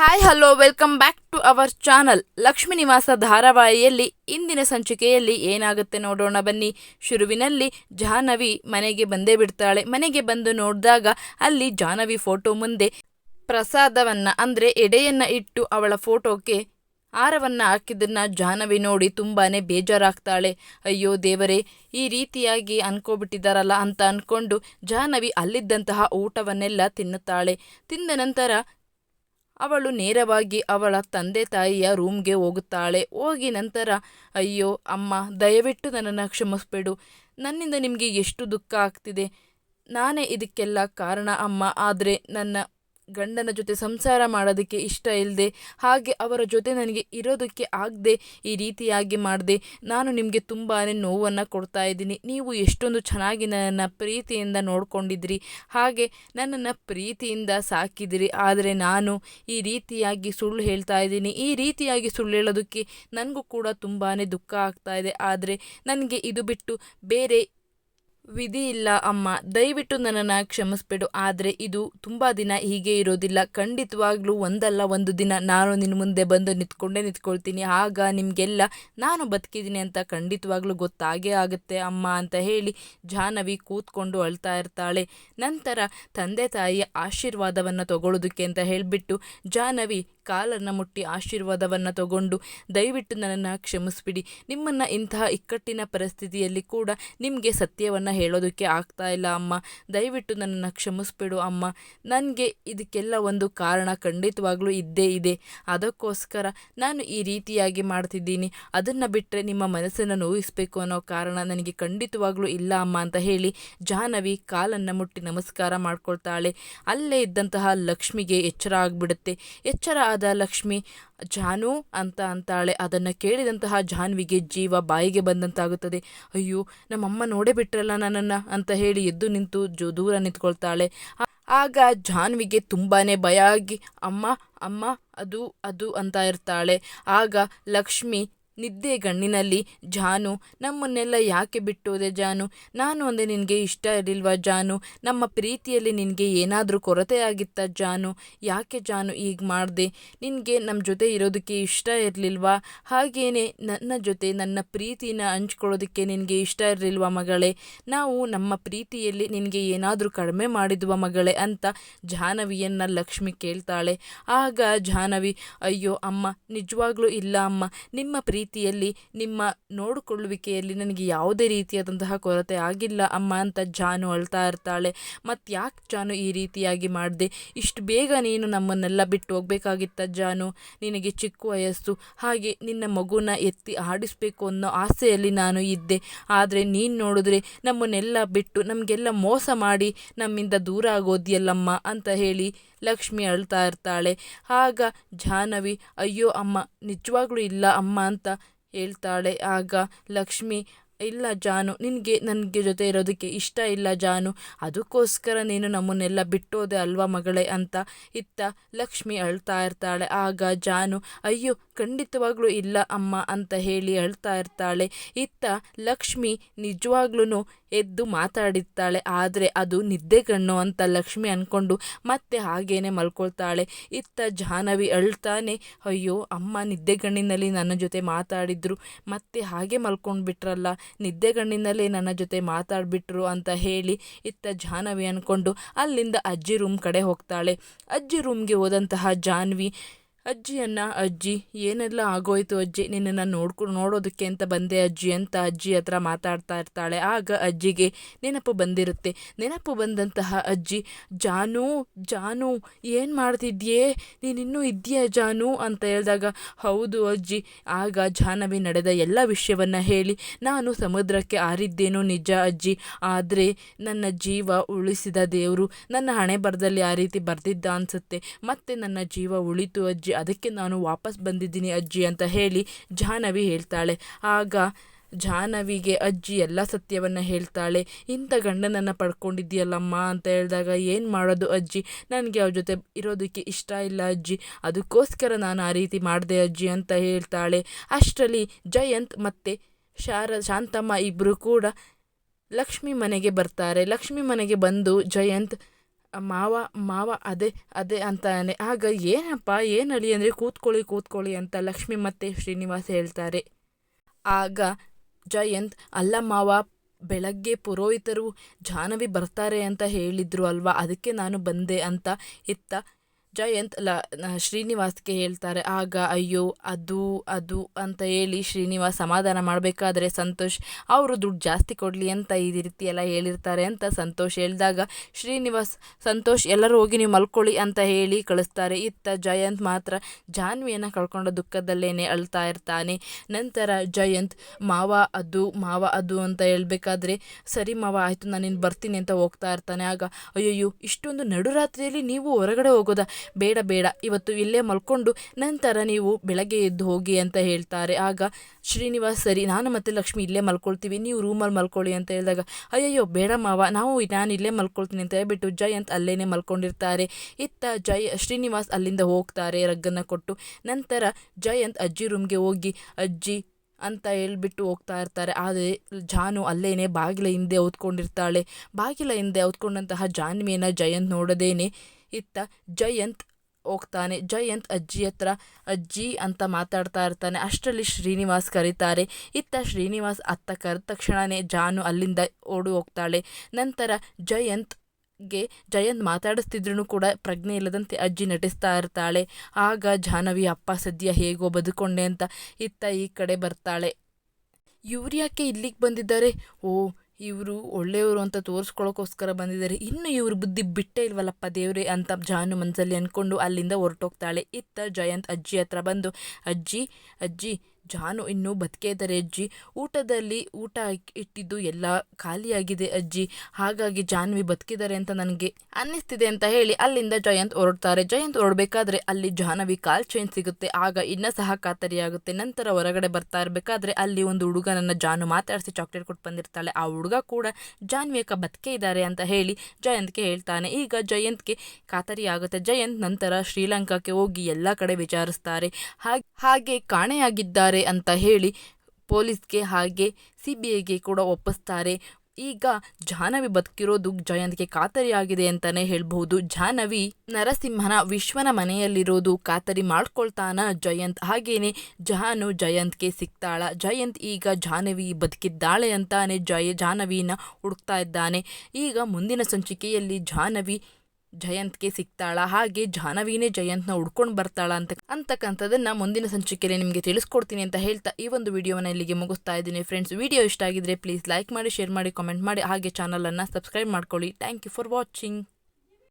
Hi hello welcome back to our channel Lakshmi Nivasa ಧಾರಾವಾಹಿಯಲ್ಲಿ ಇಂದಿನ ಸಂಚಿಕೆಯಲ್ಲಿ ಏನಾಗುತ್ತೆ ನೋಡೋಣ ಬನ್ನಿ. ಶುರುವಿನಲ್ಲಿ ಜಾಹ್ನವಿ ಮನೆಗೆ ಬಂದೇ ಬಿಡ್ತಾಳೆ. ಮನೆಗೆ ಬಂದು ನೋಡಿದಾಗ ಅಲ್ಲಿ ಜಾಹ್ನವಿ ಫೋಟೋ ಮುಂದೆ ಪ್ರಸಾದವನ್ನ, ಅಂದರೆ ಎಡೆಯನ್ನ ಇಟ್ಟು ಅವಳ ಫೋಟೋಕ್ಕೆ ಹಾರವನ್ನು ಹಾಕಿದ್ದನ್ನ ಜಾಹ್ನವಿ ನೋಡಿ ತುಂಬಾನೇ ಬೇಜಾರಾಗ್ತಾಳೆ. ಅಯ್ಯೋ ದೇವರೇ, ಈ ರೀತಿಯಾಗಿ ಅನ್ಕೋಬಿಟ್ಟಿದ್ದಾರಲ್ಲ ಅಂತ ಅನ್ಕೊಂಡು ಜಾಹ್ನವಿ ಅಲ್ಲಿದ್ದಂತಹ ಊಟವನ್ನೆಲ್ಲ ತಿನ್ನುತ್ತಾಳೆ. ತಿಂದ ನಂತರ ಅವಳು ನೇರವಾಗಿ ಅವಳ ತಂದೆ ತಾಯಿಯ ರೂಮ್ಗೆ ಹೋಗುತ್ತಾಳೆ. ಹೋಗಿ ನಂತರ, ಅಯ್ಯೋ, ಅಮ್ಮ, ದಯವಿಟ್ಟು ನನ್ನನ್ನು ಕ್ಷಮಿಸ್ಬೇಡು. ನನ್ನಿಂದ ನಿಮಗೆ ಎಷ್ಟು ದುಃಖ ಆಗ್ತಿದೆ. ನಾನೇ ಇದಕ್ಕೆಲ್ಲ ಕಾರಣ ಅಮ್ಮ. ಆದರೆ ನನ್ನ ಗಂಡನ ಜೊತೆ ಸಂಸಾರ ಮಾಡೋದಕ್ಕೆ ಇಷ್ಟ ಇಲ್ಲದೆ ಹಾಗೆ ಅವರ ಜೊತೆ ನನಗೆ ಇರೋದಕ್ಕೆ ಆಗದೆ, ಈ ರೀತಿಯಾಗಿ ಮಾಡಿದೆ, ನಾನು ನಿಮಗೆ ತುಂಬಾ ನೋವನ್ನು ಕೊಡ್ತಾ ಇದ್ದೀನಿ. ನೀವು ಎಷ್ಟೊಂದು ಚೆನ್ನಾಗಿ ನನ್ನನ್ನು ಪ್ರೀತಿಯಿಂದ ನೋಡ್ಕೊಂಡಿದ್ರಿ ಹಾಗೆ ನನ್ನನ್ನು ಪ್ರೀತಿಯಿಂದ ಸಾಕಿದಿರಿ ಆದರೆ ನಾನು ಈ ರೀತಿಯಾಗಿ ಸುಳ್ಳು ಹೇಳ್ತಾ ಇದ್ದೀನಿ. ಈ ರೀತಿಯಾಗಿ ಸುಳ್ಳು ಹೇಳೋದಕ್ಕೆ ನನಗೂ ಕೂಡ ತುಂಬಾ ದುಃಖ ಆಗ್ತಾ ಇದೆ. ಆದರೆ ನನಗೆ ಇದು ಬಿಟ್ಟು ಬೇರೆ ವಿಧಿ ಇಲ್ಲ ಅಮ್ಮ. ದಯವಿಟ್ಟು ನನ್ನನ್ನು ಕ್ಷಮಿಸ್ಬಿಡು. ಆದರೆ ಇದು ತುಂಬ ದಿನ ಹೀಗೆ ಇರೋದಿಲ್ಲ. ಖಂಡಿತವಾಗ್ಲೂ ಒಂದಲ್ಲ ಒಂದು ದಿನ. ನಾನು ನಿನ್ನ ಮುಂದೆ ಬಂದು ನಿಂತ್ಕೊಂಡೇ ನಿಂತ್ಕೊಳ್ತೀನಿ. ಆಗ ನಿಮಗೆಲ್ಲ ನಾನು ಬದುಕಿದ್ದೀನಿ ಅಂತ ಖಂಡಿತವಾಗ್ಲೂ ಗೊತ್ತಾಗೇ ಆಗುತ್ತೆ ಅಮ್ಮ ಅಂತ ಹೇಳಿ ಜಾಹ್ನವಿ ಕೂತ್ಕೊಂಡು ಅಳ್ತಾ ಇರ್ತಾಳೆ. ನಂತರ ತಂದೆ ತಾಯಿಯ ಆಶೀರ್ವಾದವನ್ನು ತಗೊಳ್ಳೋದಕ್ಕೆ ಅಂತ ಹೇಳಿಬಿಟ್ಟು ಜಾಹ್ನವಿ ಕಾಲನ್ನು ಮುಟ್ಟಿ ಆಶೀರ್ವಾದವನ್ನು ತಗೊಂಡು, ದಯವಿಟ್ಟು ನನ್ನನ್ನು ಕ್ಷಮಿಸ್ಬಿಡಿ. ನಿಮ್ಮನ್ನು ಇಂತಹ ಇಕ್ಕಟ್ಟಿನ ಪರಿಸ್ಥಿತಿಯಲ್ಲಿ ಕೂಡ ನಿಮಗೆ ಸತ್ಯವನ್ನು ಹೇಳೋದಕ್ಕೆ ಆಗ್ತಾ ಇಲ್ಲ, ಅಮ್ಮ. ದಯವಿಟ್ಟು ನನ್ನನ್ನು ಕ್ಷಮಿಸ್ಬಿಡು, ಅಮ್ಮ. ನನಗೆ ಇದಕ್ಕೆಲ್ಲ ಒಂದು ಕಾರಣ ಖಂಡಿತವಾಗ್ಲೂ ಇದ್ದೇ ಇದೆ. ಅದಕ್ಕೋಸ್ಕರ ನಾನು ಈ ರೀತಿಯಾಗಿ ಮಾಡ್ತಿದ್ದೀನಿ. ಅದನ್ನು ಬಿಟ್ಟರೆ ನಿಮ್ಮ ಮನಸ್ಸನ್ನು ನೋಯಿಸಬೇಕು ಅನ್ನೋ ಕಾರಣ ನನಗೆ ಖಂಡಿತವಾಗ್ಲೂ ಇಲ್ಲ, ಅಮ್ಮ ಅಂತ ಹೇಳಿ ಜಾಹ್ನವಿ ಕಾಲನ್ನು ಮುಟ್ಟಿ ನಮಸ್ಕಾರ ಮಾಡ್ಕೊಳ್ತಾಳೆ. ಅಲ್ಲೇ ಇದ್ದಂತಹ ಲಕ್ಷ್ಮಿಗೆ ಎಚ್ಚರ ಆಗಿಬಿಡುತ್ತೆ. ಎಚ್ಚರ ಆದ ಲಕ್ಷ್ಮಿ, ಜಾನು ಅಂತ ಅಂತಾಳೆ. ಅದನ್ನು ಕೇಳಿದಂತಹ ಜಾನ್ವಿಗೆ ಜೀವ ಬಾಯಿಗೆ ಬಂದಂತಾಗುತ್ತದೆ. ಅಯ್ಯೋ, ನಮ್ಮಮ್ಮ ನೋಡೇ ಬಿಟ್ರಲ್ಲ ನನ್ನನ್ನು ಅಂತ ಹೇಳಿ ಎದ್ದು ನಿಂತು ಜೋ ದೂರ ನಿಂತ್ಕೊಳ್ತಾಳೆ. ಆಗ ಜಾನ್ವಿಗೆ ತುಂಬಾ ಭಯ ಆಗಿ, ಅಮ್ಮ ಅಮ್ಮ, ಅದು ಅದು ಅಂತ ಇರ್ತಾಳೆ. ಆಗ ಲಕ್ಷ್ಮಿ ನಿದ್ದೆ ಗಣ್ಣಿನಲ್ಲಿ ಜಾನು, ನಮ್ಮನ್ನೆಲ್ಲ ಯಾಕೆ ಬಿಟ್ಟೋದೆ ಜಾನು? ನಾನು ಅಂದರೆ ನಿನಗೆ ಇಷ್ಟ ಇರಲಿಲ್ವಾ ಜಾನು? ನಮ್ಮ ಪ್ರೀತಿಯಲ್ಲಿ ನಿನಗೆ ಏನಾದರೂ ಕೊರತೆ ಆಗಿತ್ತ ಜಾನು? ಯಾಕೆ ಜಾನು ಈಗ ಮಾಡಿದೆ? ನಿನಗೆ ನಮ್ಮ ಜೊತೆ ಇರೋದಕ್ಕೆ ಇಷ್ಟ ಇರಲಿಲ್ವಾ? ಹಾಗೇನೆ ನನ್ನ ಜೊತೆ ನನ್ನ ಪ್ರೀತಿನ ಹಂಚ್ಕೊಳ್ಳೋದಕ್ಕೆ ನಿನಗೆ ಇಷ್ಟ ಇರಲಿಲ್ವಾ ಮಗಳೇ? ನಾವು ನಮ್ಮ ಪ್ರೀತಿಯಲ್ಲಿ ನಿನಗೆ ಏನಾದರೂ ಕಡಿಮೆ ಮಾಡಿದ್ವ ಮಗಳೇ? ಅಂತ ಜಾಹ್ನವಿಯನ್ನು ಲಕ್ಷ್ಮಿ ಕೇಳ್ತಾಳೆ. ಆಗ ಜಾಹ್ನವಿ, ಅಯ್ಯೋ ಅಮ್ಮ, ನಿಜವಾಗ್ಲೂ ಇಲ್ಲ ಅಮ್ಮ. ನಿಮ್ಮ ಪ್ರೀತಿ ರೀತಿಯಲ್ಲಿ ನಿಮ್ಮ ನೋಡಿಕೊಳ್ಳುವಿಕೆಯಲ್ಲಿ ನನಗೆ ಯಾವುದೇ ರೀತಿಯಾದಂತಹ ಕೊರತೆ ಆಗಿಲ್ಲ, ಅಮ್ಮ ಅಂತ ಜಾನು ಅಳ್ತಾ ಇರ್ತಾಳೆ. ಮತ್ತು ಯಾಕೆ ಜಾನು ಈ ರೀತಿಯಾಗಿ ಮಾಡಿದೆ? ಇಷ್ಟು ಬೇಗ ನೀನು ನಮ್ಮನ್ನೆಲ್ಲ ಬಿಟ್ಟು ಹೋಗ್ಬೇಕಾಗಿತ್ತ ಜಾನು? ನಿನಗೆ ಚಿಕ್ಕ ವಯಸ್ಸು, ಹಾಗೆ ನಿನ್ನ ಮಗುನ ಎತ್ತಿ ಆಡಿಸ್ಬೇಕು ಅನ್ನೋ ಆಸೆಯಲ್ಲಿ ನಾನು ಇದ್ದೆ. ಆದರೆ ನೀನು ನೋಡಿದ್ರೆ ನಮ್ಮನ್ನೆಲ್ಲ ಬಿಟ್ಟು ನಮಗೆಲ್ಲ ಮೋಸ ಮಾಡಿ ನಮ್ಮಿಂದ ದೂರ ಆಗೋದಿಯಲ್ಲಮ್ಮ ಅಂತ ಹೇಳಿ ಲಕ್ಷ್ಮಿ ಅಳ್ತಾ ಇರ್ತಾಳೆ. ಆಗ ಜಾಹ್ನವಿ ಅಯ್ಯೋ ಅಮ್ಮ ನಿಜವಾಗ್ಲೂ ಇಲ್ಲ ಅಮ್ಮ ಅಂತ ಹೇಳ್ತಾಳೆ. ಆಗ ಲಕ್ಷ್ಮಿ ಇಲ್ಲ ಜಾನು, ನಿನಗೆ ನನಗೆ ಜೊತೆ ಇರೋದಕ್ಕೆ ಇಷ್ಟ ಇಲ್ಲ ಜಾನು. ಅದಕ್ಕೋಸ್ಕರ ನೀನು ನಮ್ಮನ್ನೆಲ್ಲ ಬಿಟ್ಟೋದೆ ಅಲ್ವಾ ಮಗಳೇ ಅಂತ ಇತ್ತ ಲಕ್ಷ್ಮಿ ಅಳ್ತಾ ಇರ್ತಾಳೆ. ಆಗ ಜಾನು, ಅಯ್ಯೋ, ಖಂಡಿತವಾಗ್ಲೂ ಇಲ್ಲ ಅಮ್ಮ ಅಂತ ಹೇಳಿ ಅಳ್ತಾ ಇರ್ತಾಳೆ. ಇತ್ತ ಲಕ್ಷ್ಮಿ ನಿಜವಾಗ್ಲೂ ಎದ್ದು ಮಾತಾಡಿರ್ತಾಳೆ. ಆದರೆ ಅದು ನಿದ್ದೆಗಣ್ಣು ಅಂತ ಲಕ್ಷ್ಮಿ ಅಂದ್ಕೊಂಡು ಮತ್ತೆ ಹಾಗೇನೆ ಮಲ್ಕೊಳ್ತಾಳೆ. ಇತ್ತ ಜಾಹ್ನವಿ ಅಳ್ತಾನೆ, ಅಯ್ಯೋ, ಅಮ್ಮ ನಿದ್ದೆಗಣ್ಣಿನಲ್ಲಿ ನನ್ನ ಜೊತೆ ಮಾತಾಡಿದ್ರು. ಮತ್ತೆ ಹಾಗೆ ಮಲ್ಕೊಂಡು ಬಿಟ್ರಲ್ಲ ನಿದ್ದೆಗಣ್ಣಿನಲ್ಲೇ ನನ್ನ ಜೊತೆ ಮಾತಾಡಿಬಿಟ್ರು ಅಂತ ಹೇಳಿ ಇತ್ತ ಜಾಹ್ನವಿ ಅಂದ್ಕೊಂಡು ಅಲ್ಲಿಂದ ಅಜ್ಜಿ ರೂಮ್ ಕಡೆ ಹೋಗ್ತಾಳೆ. ಅಜ್ಜಿ ರೂಮ್ಗೆ ಹೋದಂತಹ ಜಾನ್ವಿ ಅಜ್ಜಿಯನ್ನು ಅಜ್ಜಿ, ಏನೆಲ್ಲ ಆಗೋಯ್ತು ಅಜ್ಜಿ? ನಿನ್ನನ್ನು ನೋಡ್ಕೊ, ನೋಡೋದಕ್ಕೆ ಅಂತ ಬಂದೆ ಅಜ್ಜಿ ಅಂತ ಅಜ್ಜಿ ಹತ್ರ ಮಾತಾಡ್ತಾ ಇರ್ತಾಳೆ. ಆಗ ಅಜ್ಜಿಗೆ, ನೆನಪು ಬಂದಿರುತ್ತೆ. ನೆನಪು ಬಂದಂತಹ ಅಜ್ಜಿ, ಜಾನು ಜಾನು, ಏನು ಮಾಡ್ತಿದ್ಯೇ? ನೀನಿನ್ನೂ ಇದೆಯಾ ಜಾನು? ಅಂತ ಹೇಳಿದಾಗ, ಹೌದು ಅಜ್ಜಿ. ಆಗ ಜಾನವಿ ನಡೆದ ಎಲ್ಲ ವಿಷಯವನ್ನು ಹೇಳಿ, ನಾನು ಸಮುದ್ರಕ್ಕೆ ಆರಿದ್ದೇನೋ ನಿಜ ಅಜ್ಜಿ. ಆದರೆ ನನ್ನ ಜೀವ ಉಳಿಸಿದ ದೇವರು, ನನ್ನ ಹಣೆ ಬರದಲ್ಲಿ ಆ ರೀತಿ ಬರೆದಿದ್ದ ಅನಿಸುತ್ತೆ. ಮತ್ತೆ ನನ್ನ ಜೀವ ಉಳಿತು ಅಜ್ಜಿ. ಅದಕ್ಕೆ ನಾನು ವಾಪಸ್ ಬಂದಿದ್ದೀನಿ ಅಜ್ಜಿ ಅಂತ ಹೇಳಿ ಜಾಹ್ನವಿ ಹೇಳ್ತಾಳೆ. ಆಗ ಜಾಹ್ನವಿಗೆ ಅಜ್ಜಿ ಎಲ್ಲ ಸತ್ಯವನ್ನು ಹೇಳ್ತಾಳೆ. ಇಂಥ ಗಂಡನನ್ನು ಪಡ್ಕೊಂಡಿದ್ದೀಯಲ್ಲಮ್ಮ ಅಂತ ಹೇಳಿದಾಗ, ಏನು ಮಾಡೋದು ಅಜ್ಜಿ? ನನಗೆ ಅವ್ರ ಜೊತೆ ಇರೋದಕ್ಕೆ ಇಷ್ಟ ಇಲ್ಲ ಅಜ್ಜಿ. ಅದಕ್ಕೋಸ್ಕರ ನಾನು ಆ ರೀತಿ ಮಾಡಿದೆ ಅಜ್ಜಿ ಅಂತ ಹೇಳ್ತಾಳೆ. ಅಷ್ಟರಲ್ಲಿ ಜಯಂತ್ ಮತ್ತು ಶಾರ, ಶಾಂತಮ್ಮ ಇಬ್ಬರು ಕೂಡ ಲಕ್ಷ್ಮಿ ಮನೆಗೆ ಬರ್ತಾರೆ. ಲಕ್ಷ್ಮಿ ಮನೆಗೆ ಬಂದು ಜಯಂತ್ ಮಾವ ಮಾವ ಅದೇ ಅದೇ ಅಂತಾನೆ. ಆಗ ಏನಪ್ಪ ಏನಳಿ ಅಂದರೆ ಕೂತ್ಕೊಳ್ಳಿ ಕೂತ್ಕೊಳ್ಳಿ ಅಂತ ಲಕ್ಷ್ಮಿ ಮತ್ತೆ ಶ್ರೀನಿವಾಸ್ ಹೇಳ್ತಾರೆ. ಆಗ ಜಯಂತ್, ಅಲ್ಲ ಮಾವ, ಬೆಳಗ್ಗೆ ಪುರೋಹಿತರು ಜಾಹ್ನವಿ ಬರ್ತಾರೆ ಅಂತ ಹೇಳಿದ್ರು ಅಲ್ವಾ? ಅದಕ್ಕೆ ನಾನು ಬಂದೆ ಅಂತ ಇತ್ತ ಜಯಂತ್ ಲ ಶ್ರೀನಿವಾಸ್ಗೆ ಹೇಳ್ತಾರೆ, ಆಗ ಅಯ್ಯೋ, ಅದು ಅದು ಅಂತ ಹೇಳಿ ಶ್ರೀನಿವಾಸ್ ಸಮಾಧಾನ ಮಾಡಬೇಕಾದ್ರೆ ಸಂತೋಷ್, ಅವರು ದುಡ್ಡು ಜಾಸ್ತಿ ಕೊಡಲಿ ಅಂತ ಈ ರೀತಿ ಎಲ್ಲ ಹೇಳಿರ್ತಾರೆ ಅಂತ ಸಂತೋಷ್ ಹೇಳಿದಾಗ ಶ್ರೀನಿವಾಸ್, ಸಂತೋಷ್, ಎಲ್ಲರೂ ಹೋಗಿ ನೀವು ಮಲ್ಕೊಳ್ಳಿ ಅಂತ ಹೇಳಿ ಕಳಿಸ್ತಾರೆ. ಇತ್ತ ಜಯಂತ್ ಮಾತ್ರ ಜಾನ್ವಿಯನ್ನು ಕಳ್ಕೊಂಡ ದುಃಖದಲ್ಲೇನೆ ಅಳ್ತಾ ಇರ್ತಾನೆ. ನಂತರ ಜಯಂತ್, ಮಾವ ಅದು ಮಾವ ಅದು ಅಂತ ಹೇಳಬೇಕಾದ್ರೆ, ಸರಿ ಮಾವ, ಆಯಿತು ನಾನು ಬರ್ತೀನಿ ಅಂತ ಹೋಗ್ತಾ ಇರ್ತಾನೆ. ಆಗ, ಅಯ್ಯಯ್ಯೋ, ಇಷ್ಟೊಂದು ನಡುರಾತ್ರಿಯಲ್ಲಿ ನೀವು ಹೊರಗಡೆ ಹೋಗೋದಾ? ಬೇಡ ಬೇಡ. ಇವತ್ತು ಇಲ್ಲೇ ಮಲ್ಕೊಂಡು ನಂತರ ನೀವು ಬೆಳಗ್ಗೆ ಎದ್ದು ಹೋಗಿ ಅಂತ ಹೇಳ್ತಾರೆ. ಆಗ ಶ್ರೀನಿವಾಸ್, ಸರಿ, ನಾನು ಮತ್ತು ಲಕ್ಷ್ಮಿ ಇಲ್ಲೇ ಮಲ್ಕೊಳ್ತೀವಿ. ನೀವು ರೂಮಲ್ಲಿ ಮಲ್ಕೊಳ್ಳಿ ಅಂತ ಹೇಳಿದಾಗ, ಅಯ್ಯಯ್ಯೋ, ಬೇಡ ಮಾವ, ನಾವು ನಾನು ಇಲ್ಲೇ ಮಲ್ಕೊಳ್ತೀನಿ ಅಂತ ಹೇಳ್ಬಿಟ್ಟು ಜಯ ಅಂತ ಅಲ್ಲೇ ಮಲ್ಕೊಂಡಿರ್ತಾರೆ. ಇತ್ತ ಜಯ, ಶ್ರೀನಿವಾಸ್ ಅಲ್ಲಿಂದ ಹೋಗ್ತಾರೆ, ರಗ್ಗನ್ನು ಕೊಟ್ಟು. ನಂತರ ಜಯಂತ್ ಅಜ್ಜಿ ರೂಮ್ಗೆ ಹೋಗಿ, ಅಜ್ಜಿ ಅಂತ ಹೇಳ್ಬಿಟ್ಟು ಹೋಗ್ತಾ ಇರ್ತಾರೆ. ಆದರೆ ಜಾನು ಅಲ್ಲೇನೆ ಬಾಗಿಲ ಹಿಂದೆ ಹೊತ್ಕೊಂಡಿರ್ತಾಳೆ. ಬಾಗಿಲ ಹಿಂದೆ ಹೊತ್ಕೊಂಡಂತಹ ಜಾನ್ವಿಯನ್ನು ಜಯಂತ್ ನೋಡದೇನೆ ಇತ್ತ ಜಯಂತ್ ಹೋಗ್ತಾನೆ. ಜಯಂತ್ ಅಜ್ಜಿ ಹತ್ರ, ಅಜ್ಜಿ ಅಂತ ಮಾತಾಡ್ತಾ ಇರ್ತಾನೆ. ಅಷ್ಟರಲ್ಲಿ ಶ್ರೀನಿವಾಸ್ ಕರೀತಾರೆ. ಇತ್ತ ಶ್ರೀನಿವಾಸ್ ಅತ್ತ ಕರೆದ ತಕ್ಷಣವೇ ಜಾನು ಅಲ್ಲಿಂದ ಓಡಿ ಹೋಗ್ತಾಳೆ. ನಂತರ ಜಯಂತ್ಗೆ, ಜಯಂತ್ ಮಾತಾಡಿಸ್ತಿದ್ರು ಕೂಡ ಪ್ರಜ್ಞೆ ಇಲ್ಲದಂತೆ ಅಜ್ಜಿ ನಟಿಸ್ತಾ ಇರ್ತಾಳೆ. ಆಗ ಜಾನವಿ ಅಪ್ಪ, ಸದ್ಯ ಹೇಗೋ ಬದುಕೊಂಡೆ ಅಂತ ಇತ್ತ ಈ ಕಡೆ ಬರ್ತಾಳೆ. ಇವ್ರು ಯಾಕೆ ಇಲ್ಲಿಗೆ ಬಂದಿದ್ದಾರೆ? ಓ ಇವರು ಒಳ್ಳೆಯವರು ಅಂತ ತೋರಿಸ್ಕೊಳ್ಳೋಕ್ಕೋಸ್ಕರ ಬಂದಿದ್ದಾರೆ. ಇನ್ನು ಇವರು ಬುದ್ಧಿ ಬಿಟ್ಟೇ ಇಲ್ವಲ್ಲಪ್ಪ ದೇವ್ರೆ ಅಂತ ಜಾನು ಮನಸ್ಸಲ್ಲಿ ಅಂದ್ಕೊಂಡು ಅಲ್ಲಿಂದ ಹೊರಟೋಗ್ತಾಳೆ. ಇತ್ತ ಜಯಂತ್ ಅಜ್ಜಿ ಹತ್ರ ಬಂದು, ಅಜ್ಜಿ ಅಜ್ಜಿ ಜಾನು ಇನ್ನೂ ಬದುಕೇ ಅಜ್ಜಿ. ಊಟದಲ್ಲಿ ಊಟ ಇಟ್ಟಿದ್ದು ಎಲ್ಲ ಖಾಲಿಯಾಗಿದೆ ಅಜ್ಜಿ. ಹಾಗಾಗಿ ಜಾನ್ವಿ ಬದುಕಿದ್ದಾರೆ ಅಂತ ನನಗೆ ಅನ್ನಿಸ್ತಿದೆ ಅಂತ ಹೇಳಿ ಅಲ್ಲಿಂದ ಜಯಂತ್ ಹೊರಡ್ತಾರೆ. ಜಯಂತ್ ಹೊರಡಬೇಕಾದ್ರೆ ಅಲ್ಲಿ ಜಾಹ್ನವಿ ಕಾಲ್ ಚೈನ್ ಸಿಗುತ್ತೆ. ಆಗ ಇನ್ನೂ ಸಹ ಖಾತರಿಯಾಗುತ್ತೆ. ನಂತರ ಹೊರಗಡೆ ಬರ್ತಾ ಇರಬೇಕಾದ್ರೆ ಅಲ್ಲಿ ಒಂದು ಹುಡುಗನನ್ನ ಜಾನು ಮಾತಾಡಿಸಿ ಚಾಕ್ಲೇಟ್ ಕೊಟ್ಟು ಬಂದಿರ್ತಾಳೆ. ಆ ಹುಡುಗ ಕೂಡ ಜಾನ್ವಿ ಅಕ್ಕ ಬದುಕೇ ಇದ್ದಾರೆ ಅಂತ ಹೇಳಿ ಜಯಂತ್ಗೆ ಹೇಳ್ತಾನೆ. ಈಗ ಜಯಂತ್ಗೆ ಖಾತರಿ ಆಗುತ್ತೆ ಜಯಂತ್ ನಂತರ ಶ್ರೀಲಂಕಾಕ್ಕೆ ಹೋಗಿ ಎಲ್ಲ ಕಡೆ ವಿಚಾರಿಸ್ತಾರೆ. ಹಾಗೆ ಹಾಗೆ ಕಾಣೆಯಾಗಿದ್ದಾರೆ ಅಂತ ಹೇಳಿ ಪೊಲೀಸ್ಗೆ ಹಾಗೆ ಸಿ ಬಿ ಐಗೆ ಕೂಡ ಒಪ್ಪಿಸ್ತಾರೆ. ಈಗ ಜಾಹ್ನವಿ ಬದುಕಿರೋದು ಜಯಂತ್ಗೆ ಖಾತರಿಯಾಗಿದೆ ಅಂತಲೇ ಹೇಳ್ಬಹುದು. ಜಾಹ್ನವಿ ನರಸಿಂಹನ ವಿಶ್ವನ ಮನೆಯಲ್ಲಿರೋದು ಖಾತರಿ ಮಾಡ್ಕೊಳ್ತಾನ ಜಯಂತ್. ಹಾಗೇನೆ ಜಹಾನು ಜಯಂತ್ಗೆ ಸಿಗ್ತಾಳ ಜಯಂತ್ ಈಗ ಜಾಹ್ನವಿ ಬದುಕಿದ್ದಾಳೆ ಅಂತಾನೆ ಜಯ, ಜಾಹ್ನವಿನ ಹುಡುಕ್ತಾ ಇದ್ದಾನೆ. ಈಗ ಮುಂದಿನ ಸಂಚಿಕೆಯಲ್ಲಿ ಜಾಹ್ನವಿ ಜಯಂತ್ಗೆ ಸಿಗ್ತಾಳ, ಹಾಗೆ ಜಾಹ್ನವಿನೇ ಜಯಂತ್ನ ಉಡ್ಕೊಂಡು ಬರ್ತಾಳ ಅಂತ ಅಂತಕ್ಕಂಥದ್ದನ್ನ ಮುಂದಿನ ಸಂಚಿಕೆಯಲ್ಲಿ ನಿಮಗೆ ತಿಳಿಸ್ಕೊಡ್ತೀನಿ ಅಂತ ಹೇಳ್ತಾ ಈ ಒಂದು ವಿಡಿಯೋನ ಇಲ್ಲಿಗೆ ಮುಗಿಸ್ತಾ ಇದ್ದೀನಿ. ಫ್ರೆಂಡ್ಸ್ ವಿಡಿಯೋ ಇಷ್ಟ ಆಗಿದ್ರೆ ಪ್ಲೀಸ್ ಲೈಕ್ ಮಾಡಿ ಶೇರ್ ಮಾಡಿ ಕಾಮೆಂಟ್ ಮಾಡಿ, ಹಾಗೆ ಚಾನಲನ್ನು ಸಬ್ಸ್ಕ್ರೈಬ್ ಮಾಡ್ಕೊಳ್ಳಿ. Thank you for watching